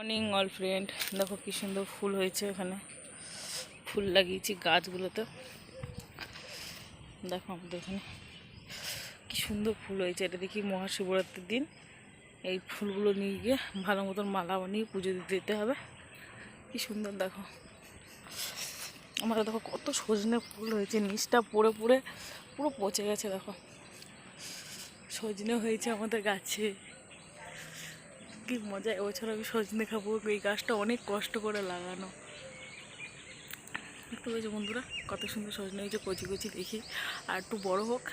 Morning all friend দেখো কি সুন্দর ফুল হয়েছে এখানে। ফুল লাগিয়েছি গাছগুলোতে। দেখো আমাদের এখানে কি সুন্দর ফুল হয়েছে। এটা দেখি মহাশিবরাত্রির দিন। এই ফুলগুলো নিয়ে গিয়ে ভালো মতন মালা বানিয়ে পুজো দিতে দিতে হবে। কি সুন্দর দেখো। আমার দেখো কত সজনে ফুল হয়েছে। নিচটা পড়ে পড়ে পুরো পচে গেছে দেখো। সজনে হয়েছে আমাদের গাছে। কি মজা, এবছর আমি সজনে খাব, এই গাছটা অনেক কষ্ট করে লাগানো। দেখতে পেয়েছ বন্ধুরা, কত সুন্দর সজনে হয়েছে, কচি কচি দেখি। আর একটু বড় হোক,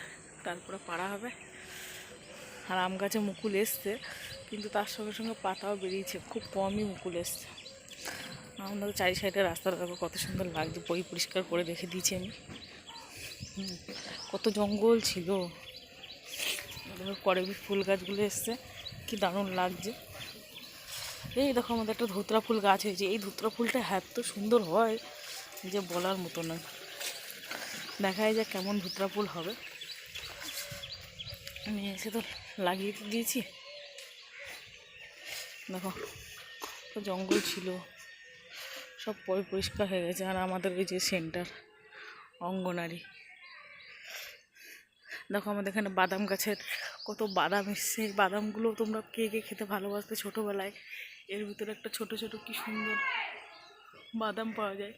তারপরে পাড়া হবে। আর আম গাছে মুকুল এসছে, কিন্তু তার সঙ্গে সঙ্গে পাতাও বেরিয়েছে, খুব কমই মুকুল এসছে। আমাদের চারি সাইডে রাস্তাটা দেখো কত সুন্দর লাগছে, বই পরিষ্কার করে রেখে দিয়েছি আমি। কত জঙ্গল ছিল। করবি ফুল গাছগুলো এসছে, কি দারুণ লাগছে। এই দেখো আমাদের একটা ধুতরা ফুল গাছ হয়েছে। এই ধুতরা ফুলটা এত সুন্দর হয় যে বলার মতো না দেখাই যায় কেমন ধুতরা ফুল হবে। আমি এসে তো লাগিয়ে দিয়েছি। দেখো, তো জঙ্গল ছিল, সব পরিষ্কার হয়ে গেছে। আর আমাদের ওই যে সেন্টার, অঙ্গনারী। দেখো আমাদের এখানে বাদাম গাছের কত বাদাম এসছে। বাদামগুলো তোমরা কে কে খেতে ভালোবাসতে ছোটোবেলায়? এর ভিতরে একটা ছোট ছোট কি সুন্দর বাদাম পাওয়া যায়।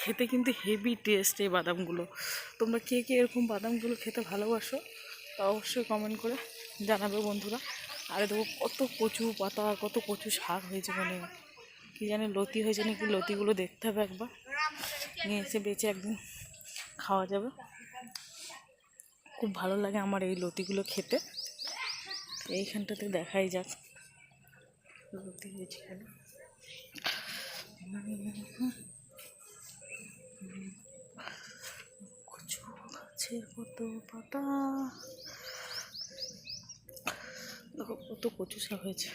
খেতে কিন্তু হেভি টেস্ট এই বাদামগুলো। তোমরা কে কে এরকম বাদামগুলো খেতে ভালোবাসো তা অবশ্যই কমেন্ট করে জানাবে বন্ধুরা। আর দেখো কত কচু পাতা, কত কচু শাক হয়েছে মানে কি জানি লতি হয়েছে নাকি? লতিগুলো দেখতে হবে একবার। নিয়ে এসে বেঁচে একদিন খাওয়া যাবে। খুব ভালো লাগে আমার এই লতিগুলো খেতে। এইখানটাতে দেখাই যাক। লতি কচু গাছের কত পাতা। কত কচু শাক হয়েছে।